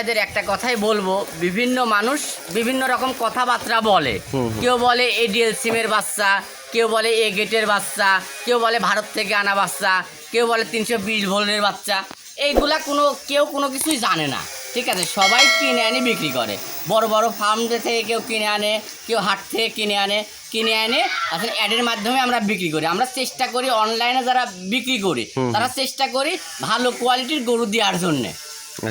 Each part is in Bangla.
এদের একটা কথাই বলব বিভিন্ন মানুষ বিভিন্ন রকম কথাবার্তা বলে। কেউ বলে এডিএল সিমের বাচ্চা কেউ বলে এ গেটের বাচ্চা কেউ বলে ভারত থেকে আনা বাচ্চা কেউ বলে তিনশো বিশ ভোল্টের বাচ্চা। এইগুলা কোনো কেউ কোনো কিছুই জানে না ঠিক আছে? সবাই কিনে আনে বিক্রি করে। বড় বড় ফার্ম থেকে কেউ কিনে আনে কেউ হাট থেকে কিনে আনে কিনে আনে আসলে অ্যাডের মাধ্যমে আমরা বিক্রি করি। আমরা চেষ্টা করি অনলাইনে যারা বিক্রি করি তারা চেষ্টা করি ভালো কোয়ালিটির গরু দেওয়ার জন্যে।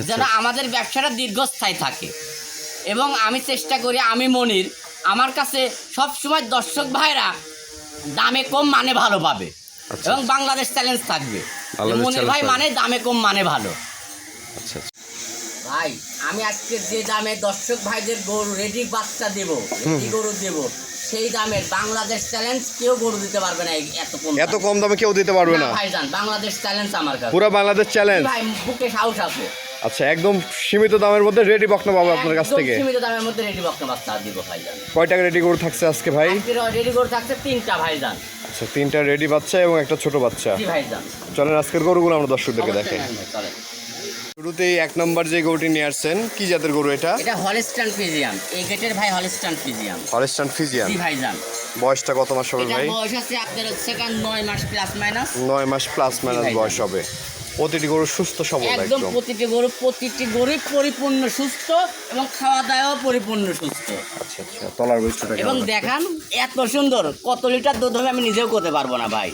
যেন আমাদের ব্যবসাটা দীর্ঘস্থায়ী থাকে। এবং আমি চেষ্টা করি আমি মনির আমার কাছে সব সময় দর্শক ভাইরা দামে কম মানে ভালো পাবে। আচ্ছা। এবং বাংলাদেশ চ্যালেঞ্জ থাকবে। মনির ভাই মানে দামে কম মানে ভালো। আচ্ছা আচ্ছা। ভাই আমি আজকে যে দামে দর্শক ভাইদের গরু রেডি বাচ্চা দেব রেডি গরু দেব সেই দামে বাংলাদেশ চ্যালেঞ্জ কেউ গরু দিতে পারবে না এত কম এত কম দামে কেউ দিতে পারবে না ভাই ভাইজান বাংলাদেশ চ্যালেঞ্জ আমার কাছে। পুরো বাংলাদেশ চ্যালেঞ্জ ভাই বুকে সাহস আছে। আচ্ছা একদম সীমিত দামের মধ্যে রেডি বকনা পাবো আপনার কাছ থেকে। সীমিত দামের মধ্যে রেডি বক্তা বাচ্চা দিব ভাইজান। কয় টাকা রেডি করে থাকছে আজকে ভাই? রেডি করে থাকছে তিনটা ভাইজান। আচ্ছা তিনটা রেডি বাচ্চা এবং একটা ছোট বাচ্চা। জি ভাইজান। চলেন আজকের গরুগুলো আমরা দর্শকদেরকে দেখাই। চলেন। শুরুতেই এক নম্বর যে গরুটি নিয়ে আসছেন কি জাতের গরু এটা? এটা হলস্টান ফিজিয়াম এই গেটের ভাই হলস্টান ফিজিয়াম হরেস্টান ফিজিয়ান জি ভাইজান। বয়সটা কত মাস হবে ভাই? বয়স আছে আপনার হচ্ছে কান নয় মাস প্লাস মাইনাস নয় মাস প্লাস মাইনাস বয়স হবে। প্রতিটি গরু সুস্থ সবল একদম প্রতিটি গরু প্রতিটি গরু পরিপূর্ণ সুস্থ এবং খাওয়া দাওয়াও পরিপূর্ণ সুস্থ। আচ্ছা আচ্ছা তলার বৈশিষ্ট্যটা এবং দেখান এত সুন্দর কত লিটার দুধ হবে আমি নিজেও করতে পারব না ভাই।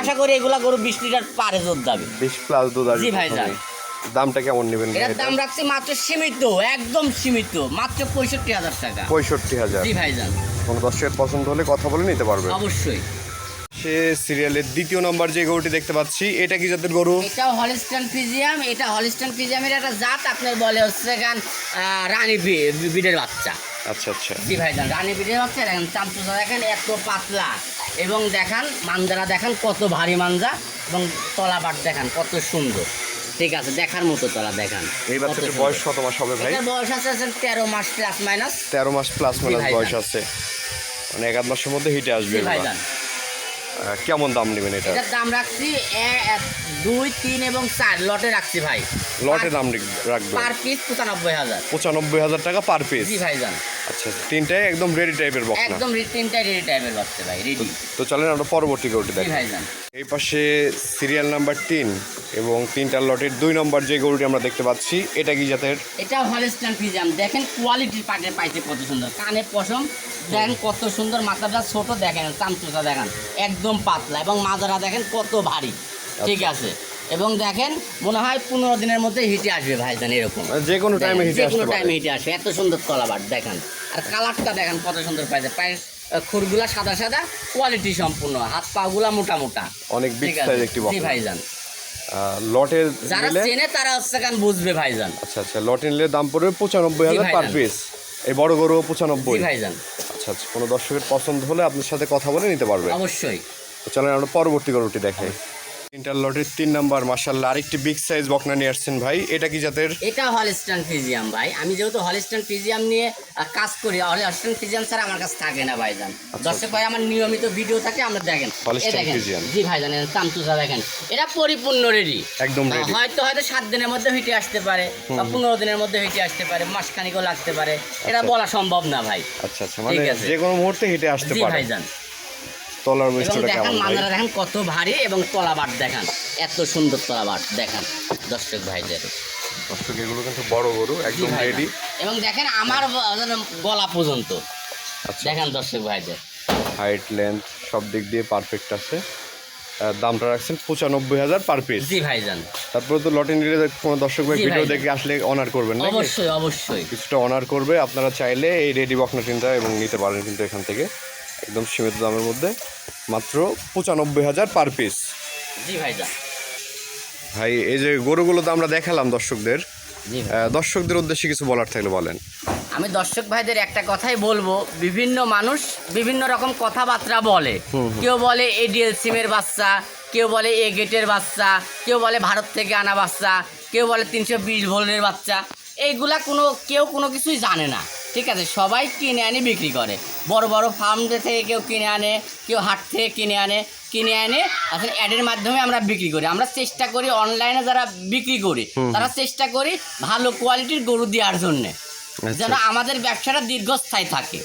আশা করি এগুলা গরু বিশ লিটার পারে দুধ দেবে। বিশ প্লাস দুধ আসবে। জি ভাই। যান। দামটা কেমন নেবেন দাম রাখছি মাত্র সীমিত একদম সীমিত মাত্র পঁয়ষট্টি হাজার টাকা। পঁয়ষট্টি হাজার। জি ভাইজান। কোনো দর্শকের পছন্দ হলে কথা বলে নিতে পারবে অবশ্যই। সে সিরিয়ালের দ্বিতীয় নম্বর যে গরুটি দেখতে পাচ্ছি এটা কি জাতের গরু? এটাও হলিস্টান ফিজিয়াম এটা হলিস্টান ফিজিয়ামের একটা জাত আপনার বলে হচ্ছে গান রানী বিডের বাচ্চা। আচ্ছা আচ্ছা। জি ভাইজান রানী বিডের বাচ্চা দেখেন চামচুসা দেখেন এত পাতলা। এবং দেখান মাঞ্জারা দেখেন কত ভারী মাঞ্জা এবং তলাবাট দেখান কত সুন্দর। ঠিক আছে দেখার মতো তলা দেখান এই বাচ্চাটির বয়স কত মাস হবে ভাই? বয়স আছে তেরো মাস প্লাস মাইনাস তেরো মাস প্লাস মাইনাস ভাই, বয়স। আছে। মানে এক আধ মাসের মধ্যে হিটে আসবে আহ, কেমন দাম নেবেন এটা? এটার দাম রাখছি এক, দুই তিন এবং চার। লটে রাখছি ভাই। লটে দাম রাখবেন? পার পিস পঁচানব্বই হাজার। পঁচানব্বই হাজার টাকা পার পিস জি ভাইজান আচ্ছা তিনটায় একদম রেডি টাইপের বকনা একদম তিনটাই রেডি টাইপের বাচ্চা ভাই রেডি তো চলেন আমরা পরবর্তী গরুটি দেখি। এই পাশে সিরিয়াল নাম্বার তিন এবং তিনটা লটের দুই নম্বর যে গরুটি আমরা দেখতে পাচ্ছি এটা কি জাতের? এটা হলস্টান ফিজাম দেখেন কোয়ালিটির পাটে পাইছে কত সুন্দর। কানে পশম দেখেন কত সুন্দর মাথাটা ছোট দেখেন চামচুটা দেখেন। একদম পাতলা এবং মাজারা দেখেন কত ভারী। ঠিক আছে। এবং দেখেন মনে হয় পনেরো দিনের মধ্যে হিটে আসবে ভাইজান এরকম। মানে যে কোনো টাইমে হিটে যে কোনো টাইমে হিটে আসবে। এত সুন্দর তলাবার দেখেন। আর কালারটা দেখেন কত সুন্দর পাইছে। পায়ের খুরগুলা সাদা সাদা কোয়ালিটি সম্পূর্ণ। হাত পাগুলা মোটা মোটা। অনেক বিগ সাইজ একটি জি বকনা ভাইজান। লটের যারা চেনে তারা হচ্ছে কান বুঝবে ভাইজান। আচ্ছা আচ্ছা। লটে নিলে দাম পড়বে পঁচানব্বই হাজার পার পিস এই বড় গরু পঁচানব্বই। ভাইজান। আচ্ছা কোনো দর্শকের পছন্দ হলে আপনার সাথে কথা বলে নিতে পারবে। অবশ্যই। চলেন আমরা পরবর্তী গরুটি দেখাই। তিনটার লটের তিন নাম্বার মার্শাল্লাহ আরেকটি বিগ সাইজ বকনা নিয়ে আসছেন ভাই। এটা কি জাতের? এটা হলস্টান ফিজিয়াম ভাই। আমি যেহেতু হলস্টান ফিজিয়াম নিয়ে কাজ করি হলস্টান ফিজিয়াম স্যার আমার কাছে থাকে না ভাইজান। দর্শক ভাই আমার নিয়মিত ভিডিও থাকে আমরা দেখেন। দেখেন। Friesian। জি ভাইজান দেখেন। এটা পরিপূর্ণ রেডি একদম। হয়তো হয়তো সাত দিনের মধ্যে হিটে আসতে পারে বা পনেরো দিনের মধ্যে হিটে আসতে পারে মাসখানিকও লাগতে পারে। এটা আচ্ছা। বলা সম্ভব না ভাই। আচ্ছা আচ্ছা। মানে যে কোনো মুহূর্তে হেঁটে আসতে পারে। ভাইজান। তলার বৈশিষ্ট্যটা দেখেন কেমন ভাই। মান্দারা দেখেন কত ভারী এবং তলাবাট দেখেন। এত সুন্দর তলাবাট দেখেন দর্শক ভাইদের। দর্শক এগুলো কিন্তু বড় গরু একদম। রেডি এবং দেখেন আমার গলা পর্যন্ত। আচ্ছা। দেখেন দর্শক ভাইদের। হাইট লেন্থ সব দিক দিয়ে পারফেক্ট আছে। দামটা রাখছেন পঁচানব্বই হাজার পার পিস জি ভাইজান। তারপরে তো লটে নিলে কোনো দর্শক ভাই ভিডিও দেখে আসলে অনার করবেন না অবশ্যই অবশ্যই। কিছুটা অনার করবে। আপনারা চাইলে এই রেডি বকনা তিনটা এবং নিতে পারেন কিন্তু এখান থেকে। একদম সীমিত দামের মধ্যে মাত্র পঁচানব্বই হাজার পার পিস জি ভাইজান ভাই এই যে গরুগুলো তো আমরা দেখালাম দর্শকদের ভাই। দর্শকদের উদ্দেশ্যে কিছু বলার থাকলে বলেন। আমি দর্শক ভাইদের একটা কথাই বলব বিভিন্ন মানুষ বিভিন্ন রকম কথাবার্তা বলে। কেউ বলে এডিএল সিমের বাচ্চা কেউ বলে এ গেটের বাচ্চা কেউ বলে ভারত থেকে আনা বাচ্চা কেউ বলে তিনশো বিশ ভোল্টের বাচ্চা। এইগুলা কোনো কেউ কোনো কিছুই জানে না। ঠিক আছে সবাই কিনে আনে বিক্রি করে। বড় বড় ফার্ম থেকে কেউ কিনে আনে কেউ হাট থেকে কিনে আনে কিনে আনে আসলে অ্যাডের মাধ্যমে আমরা বিক্রি করি। আমরা চেষ্টা করি অনলাইনে যারা বিক্রি করি তারা চেষ্টা করি ভালো কোয়ালিটির গরু দেওয়ার জন্যে। যেন আমাদের ব্যবসাটা দীর্ঘস্থায়ী থাকে।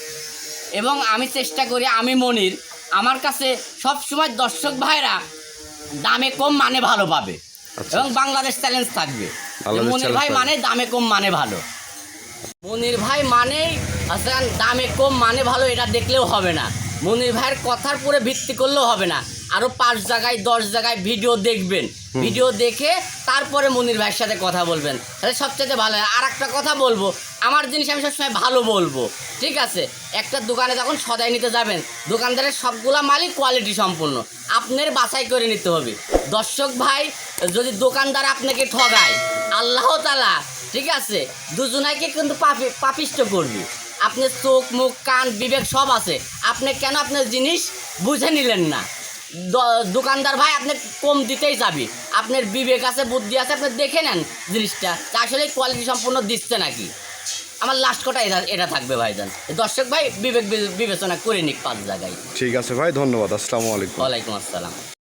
এবং আমি চেষ্টা করি আমি মনির আমার কাছে সব সময় দর্শক ভাইরা দামে কম মানে ভালো পাবে। আচ্ছা। এবং বাংলাদেশ চ্যালেঞ্জ থাকবে। মনির ভাই মানে দামে কম মানে ভালো। মনির ভাই মানেই আসলে দামে কম মানে ভালো এটা দেখলেও হবে না। মনির ভাইয়ের কথার পরে ভিত্তি করলেও হবে না। আরও পাঁচ জায়গায় দশ জায়গায় ভিডিও দেখবেন। ভিডিও দেখে তারপরে মনির ভাইয়ের সাথে কথা বলবেন। তাহলে সবচেয়ে ভালো হয়। আর একটা কথা বলব আমার জিনিস আমি সবসময় ভালো বলব ঠিক আছে? একটা দোকানে যখন সদাই নিতে যাবেন দোকানদারের সবগুলা মালই কোয়ালিটি সম্পূর্ণ। আপনার বাছাই করে নিতে হবে। দর্শক ভাই যদি দোকানদার আপনাকে ঠগায় আল্লাহ তালা ঠিক আছে? দুজনাকে কিন্তু পাপি পাপিষ্ট করবি। আপনার চোখ মুখ কান বিবেক সব আছে। আপনি কেন আপনার জিনিস বুঝে নিলেন না? দোকানদার ভাই আপনি কম দিতেই যাবি। আপনার বিবেক আছে বুদ্ধি আছে আপনি দেখে নেন জিনিসটা। আসলে কোয়ালিটি সম্পূর্ণ দিচ্ছে নাকি? আমার লাস্ট কটা এটা এটা থাকবে ভাইজান। দর্শক ভাই বিবেক বিবেচনা করে নিক পাঁচ জায়গায়। ঠিক আছে ভাই ধন্যবাদ আসসালামু আলাইকুম। ওয়ালাইকুম আসসালাম।